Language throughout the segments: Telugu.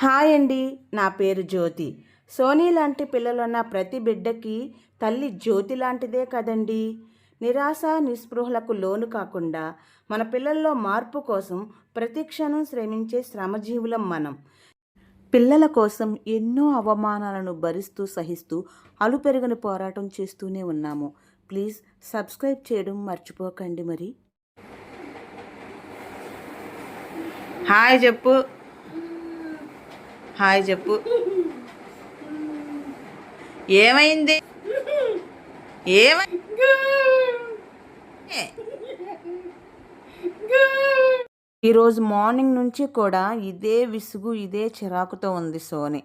హాయ్ అండి నా పేరు జ్యోతి. సోనీ లాంటి పిల్లలున్న ప్రతి బిడ్డకి తల్లి జ్యోతి లాంటిదే కదండి. నిరాశ నిస్పృహలకు లోను కాకుండా మన పిల్లల్లో మార్పు కోసం ప్రతిక్షణం శ్రమించే శ్రమజీవులం మనం. పిల్లల కోసం ఎన్నో అవమానాలను భరిస్తూ సహిస్తూ అలుపెరగని పోరాటం చేస్తూనే ఉన్నాము. ప్లీజ్ సబ్స్క్రైబ్ చేయడం మర్చిపోకండి మరి. హాయ్ చెప్పు. హాయ్ చెప్పు. ఏమైంది? ఏమై? ఈరోజు మార్నింగ్ నుంచి కూడా ఇదే విసుగు ఇదే చిరాకుతో ఉంది సోని.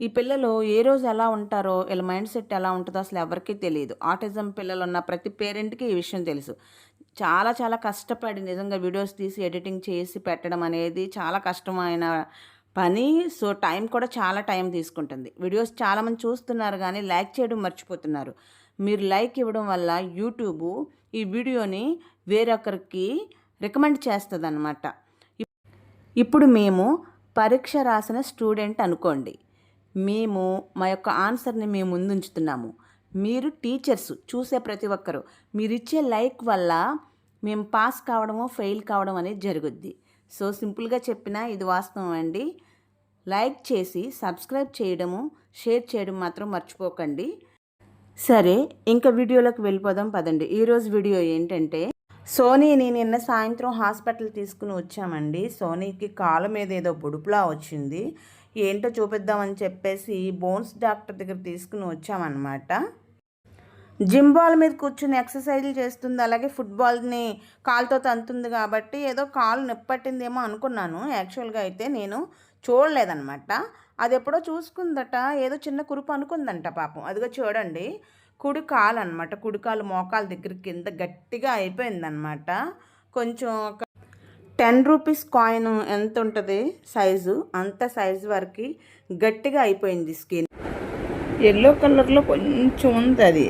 ఈ పిల్లలు ఏ రోజు ఎలా ఉంటారో వీళ్ళ మైండ్ సెట్ ఎలా ఉంటుందో అసలు ఎవరికీ తెలియదు. ఆటిజం పిల్లలు ఉన్న ప్రతి పేరెంట్కి ఈ విషయం తెలుసు. చాలా చాలా కష్టపడి నిజంగా వీడియోస్ తీసి ఎడిటింగ్ చేసి పెట్టడం అనేది చాలా కష్టమైన పని సో టైం కూడా చాలా టైం తీసుకుంటుంది. వీడియోస్ చాలామంది చూస్తున్నారు కానీ లైక్ చేయడం మర్చిపోతున్నారు. మీరు లైక్ ఇవ్వడం వల్ల యూట్యూబ్ ఈ వీడియోని వేరొకరికి రికమెండ్ చేస్తుంది అనమాట ఇప్పుడు మేము పరీక్ష రాసిన స్టూడెంట్ అనుకోండి. మేము మా యొక్క ఆన్సర్ని మేము ముందుంచుతున్నాము. మీరు టీచర్స్ చూసే ప్రతి ఒక్కరు మీరు ఇచ్చే లైక్ వల్ల మేము పాస్ కావడమో ఫెయిల్ కావడం అనేది జరుగుద్ది. సో సింపుల్గా చెప్పిన ఇది వాస్తవం అండి. లైక్ చేసి సబ్స్క్రైబ్ చేయడము షేర్ చేయడం మాత్రం మర్చిపోకండి. సరే ఇంకా వీడియోలోకి వెళ్ళిపోదాం పదండి. ఈరోజు వీడియో ఏంటంటే సోనీని నిన్న సాయంత్రం హాస్పిటల్ తీసుకుని వచ్చామండి. సోనీకి కాళ్ళ మీద ఏదో బుడుపులా వచ్చింది. ఏంటో చూపిద్దామని చెప్పేసి బోన్స్ డాక్టర్ దగ్గర తీసుకుని వచ్చామన్నమాట. జిమ్ బాల్ మీద కూర్చుని ఎక్సర్సైజ్లు చేస్తుంది. అలాగే ఫుట్బాల్ని కాలుతో తంతుంది కాబట్టి ఏదో కాలు నొప్పట్టిందేమో అనుకున్నాను. యాక్చువల్గా అయితే నేను చూడలేదనమాట అది ఎప్పుడో చూసుకుందట ఏదో చిన్న కురుపు అనుకుందంట పాపం. అదిగో చూడండి కుడి కాలు అనమాట కుడి కాలు మోకాలు దగ్గర కింద గట్టిగా అయిపోయిందనమాట కొంచెం ఒక టెన్ రూపీస్ కాయిన్ ఎంత ఉంటుంది సైజు? అంత సైజు వరకు గట్టిగా అయిపోయింది స్కిన్. ఎల్లో కలర్లో కొంచెం ఉంది అది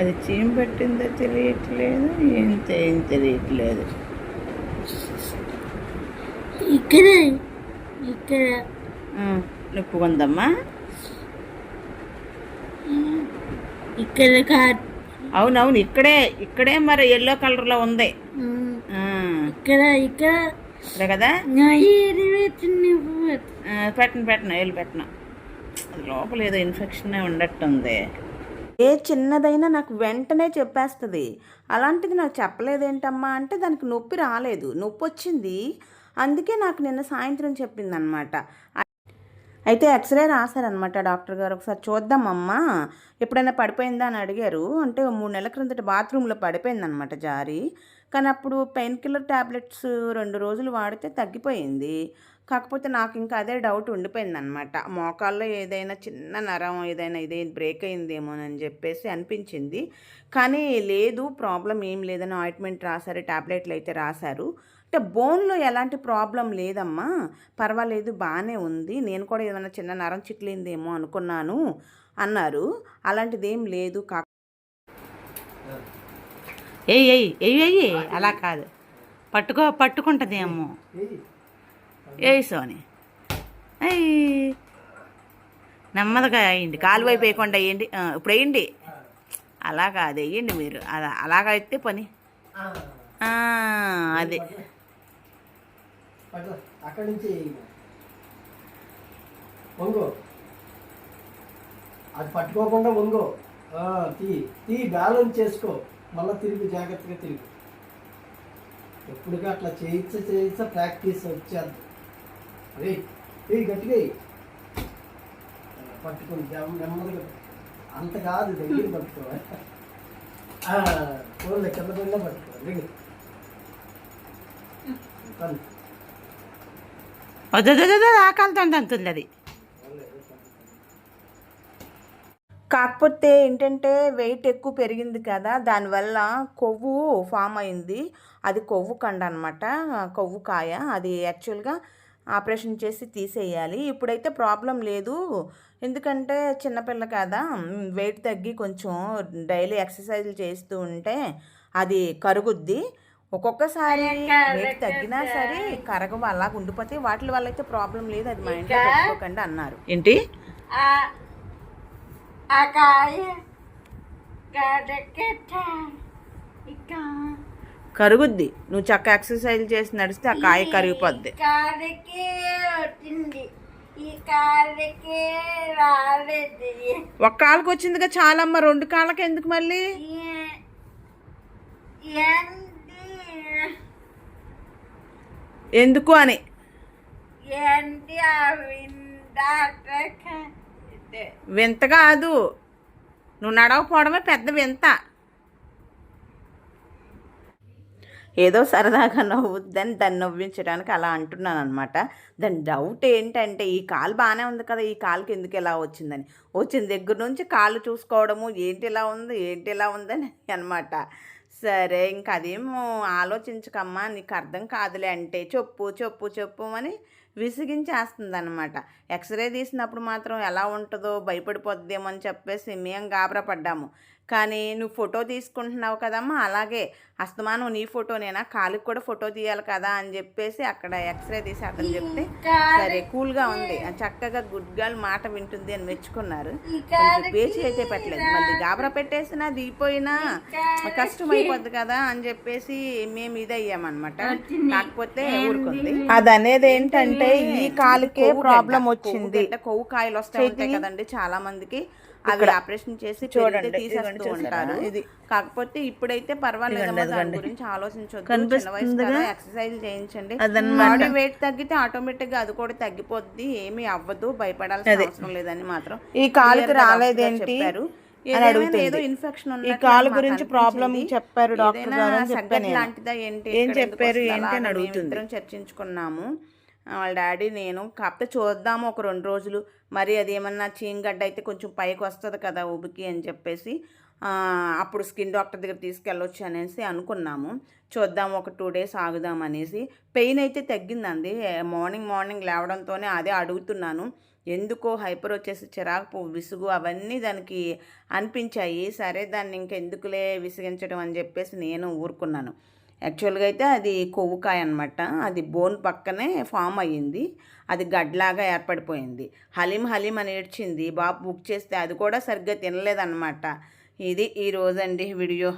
అది చీమ పెట్టిందో తెలియట్లేదు ఏం ఏం తెలియట్లేదు. ఇక్కడ ఇక్కడ నొప్పి ఉందమ్మా ఇక్కడ కాదు అవునవును ఇక్కడే ఇక్కడే మరి ఎల్లో కలర్లో ఉంది ఆ, ఇక్కడ ఇక్కడ కదా పెట్టను పెట్టను వేలు పెట్టను లోపల ఏదో ఇన్ఫెక్షన్ ఉండట్టుంది ఏ చిన్నదైనా నాకు వెంటనే చెప్పేస్తుంది అలాంటిది నాకు చెప్పలేదేంటమ్మా అంటే దానికి నొప్పి రాలేదు నొప్పి వచ్చింది అందుకే నాకు నిన్న సాయంత్రం చెప్పిందనమాట అయితే ఎక్స్రే రాశారనమాట డాక్టర్ గారు. ఒకసారి చూద్దామమ్మా ఎప్పుడైనా పడిపోయిందా అని అడిగారు. అంటే మూడు నెలల క్రిందట బాత్రూంలో పడిపోయిందనమాట జారి. కానీ అప్పుడు పెయిన్ కిల్లర్ ట్యాబ్లెట్స్ రెండు రోజులు వాడితే తగ్గిపోయింది. కాకపోతే నాకు ఇంకా అదే డౌట్ ఉండిపోయిందనమాట మోకాల్లో ఏదైనా చిన్న నరం ఏదైనా ఇదే బ్రేక్ అయిందేమోనని చెప్పేసి అనిపించింది. కానీ లేదు ప్రాబ్లం ఏం లేదని ఆయింట్మెంట్ రాశారు ట్యాబ్లెట్లు అయితే రాశారు. అంటే బోన్లో ఎలాంటి ప్రాబ్లం లేదమ్మా. పర్వాలేదు బాగానే ఉంది. నేను కూడా ఏమైనా చిన్న నరం చిట్లిందేమో అనుకున్నాను అన్నారు. అలాంటిది ఏం లేదు కాక ఏయ్ ఏయ్ ఏయ్ ఏయ్ అలా కాదు. పట్టుకో పట్టుకుంటుందేమో ఏయి సోని. ఏయ్. నెమ్మదిగా వేయండి. కాలు వైపు వేయకుండా వేయండి. ఇప్పుడు వేయండి. అలా కాదు వేయండి మీరు. అలా అలాగా అయితే పని. అదే. అట్లా అక్కడి నుంచి వంగో. అది పట్టుకోకుండా వంగో. తీ. తీ బ్యాలెన్స్ చేసుకో. మళ్ళీ తిరిగి జాగ్రత్తగా తిరిగి. ఎప్పుడుగా అట్లా చేయించ చేయించ ప్రాక్టీస్ వచ్చేది అరే ఏ గట్టిగా పట్టుకుని నెమ్మదిగా. అంత కాదు దగ్గర పట్టుకో. ఫోన్లో కింద పడినా పట్టుకో. దిగు. పని. వద్దు అది కాకపోతే ఏంటంటే వెయిట్ ఎక్కువ పెరిగింది కదా దానివల్ల కొవ్వు ఫామ్ అయింది అది కొవ్వు కండ అనమాట కొవ్వు కాయ అది యాక్చువల్గా ఆపరేషన్ చేసి తీసేయాలి ఇప్పుడైతే ప్రాబ్లం లేదు ఎందుకంటే చిన్నపిల్ల కదా వెయిట్ తగ్గి కొంచెం డైలీ ఎక్సర్సైజ్లు చేస్తూ ఉంటే అది కరుగుద్ది ఒక్కొక్కసారి తగ్గినా సరే కరగవు అలా ఉండిపోతే వాటి వల్ల అయితే ప్రాబ్లం లేదు అది మా ఇంట్లో పెట్టుకోకండి అన్నారు. ఏంటి? ఆ ఆ కాయ కడకెట్ట ఇక కరుగుద్ది. నువ్వు చక్క ఎక్సర్సైజ్ చేసి నడిస్తే ఆ కాయ కరిగిపోద్ది. ఒక కాళ్ళకి వచ్చిందిగా చాలమ్మ రెండు కాళ్ళకి ఎందుకు మళ్ళీ ఏ- ఏంటి ఎందుకు అని? వింత కాదు. నువ్వు నడవకపోవడమే పెద్ద వింత. ఏదో సరదాగా నవ్వుద్దని దాన్ని నవ్వించడానికి అలా అంటున్నాను అనమాట దాని డౌట్ ఏంటంటే ఈ కాలు బాగానే ఉంది కదా ఈ కాలుకి ఎందుకు ఇలా వచ్చిందని? వచ్చిన దగ్గర నుంచి కాళ్ళు చూసుకోవడము ఏంటి ఇలా ఉంది ఏంటి ఇలా ఉందని అనమాట సరే ఇంకా అదేమో ఆలోచించకమ్మా నీకు అర్థం కాదులే అంటే చెప్పు చెప్పు చెప్పు అని విసిగించేస్తుంది అనమాట ఎక్స్రే తీసినప్పుడు మాత్రం ఎలా ఉంటుందో భయపడిపోద్దేమో అని చెప్పేసి మేము గాబరా పడ్డాము. కానీ నువ్వు ఫోటో తీసుకుంటున్నావు కదమ్మా అలాగే. అస్తమానం నీ ఫోటోనేనా? కాలుకి కూడా ఫోటో తీయాలి కదా అని చెప్పేసి అక్కడ ఎక్స్రే తీసి అతను చెప్తే సరే కూల్గా ఉంది. చక్కగా గుడ్ గర్ల్ మాట వింటుంది అని మెచ్చుకున్నారు. కొంచెం పేచి అయితే పెట్టలేదు. మళ్ళీ గాబరా పెట్టేసినా దిగిపోయినా కష్టం అయిపోద్ది కదా అని చెప్పేసి మేము ఇది అయ్యామన్నమాట కాకపోతే ఊరుకుంది. అది అనేది ఏంటంటే ఈ కాలుకే ప్రాబ్లం వచ్చింది కొవ్వు కాయలు వస్తాయి ఉంటాయి కదండి చాలా మందికి. అవి ఆపరేషన్ చేసి చూడండి తీసేస్తూ ఉంటారు. ఇది కాకపోతే ఇప్పుడైతే పర్వాలేదమ్మా దాని గురించి ఆలోచించొద్దు. చిన్న వయసు కదా ఎక్సర్సైజ్ చేయించండి. బాడీ వెయిట్ తగ్గితే ఆటోమేటిక్గా అది కూడా తగ్గిపోద్ది. ఏమీ అవ్వదు భయపడాల్సిన అవసరం లేదని మాత్రం ఈ కాలుకి రాలేదేంటి? అని అడుగుతుంది. ఏదో ఇన్ఫెక్షన్ ఈ కాలు గురించి ప్రాబ్లం చెప్పారు డాక్టర్ గారు. లాంటిదా ఏంటి ఏం చెప్పారు ఏంటి అని అడుగుతుంది. చర్చించుకున్నాము. వాళ్ళ డాడీ నేను కాకపోతే చూద్దాము ఒక రెండు రోజులు. మరి అది ఏమన్నా చీంగడ్డ అయితే కొంచెం పైకి వస్తుంది కదా ఉబికి అని చెప్పేసి అప్పుడు స్కిన్ డాక్టర్ దగ్గర తీసుకెళ్ళొచ్చు అనేసి అనుకున్నాము. చూద్దాం ఒక టూ డేస్ ఆగుదాం అనేసి. పెయిన్ అయితే తగ్గిందండి. మార్నింగ్ మార్నింగ్ లేవడంతోనే అదే అడుగుతున్నాను. ఎందుకో హైపర్ వచ్చేసి చిరాకు విసుగు అవన్నీ దానికి అనిపించాయి. సరే దాన్ని ఇంకెందుకులే విసిగించడం అని చెప్పేసి నేను ఊరుకున్నాను. యాక్చువల్గా అయితే అది కొవ్వుకాయ అనమాట అది బోన్ పక్కనే ఫామ్ అయ్యింది. అది గడ్లాగా ఏర్పడిపోయింది. హలీం హలీం అని ఏడ్చింది. బాబు బుక్ చేస్తే అది కూడా సరిగ్గా తినలేదన్నమాట. ఇది ఈ రోజండి వీడియో.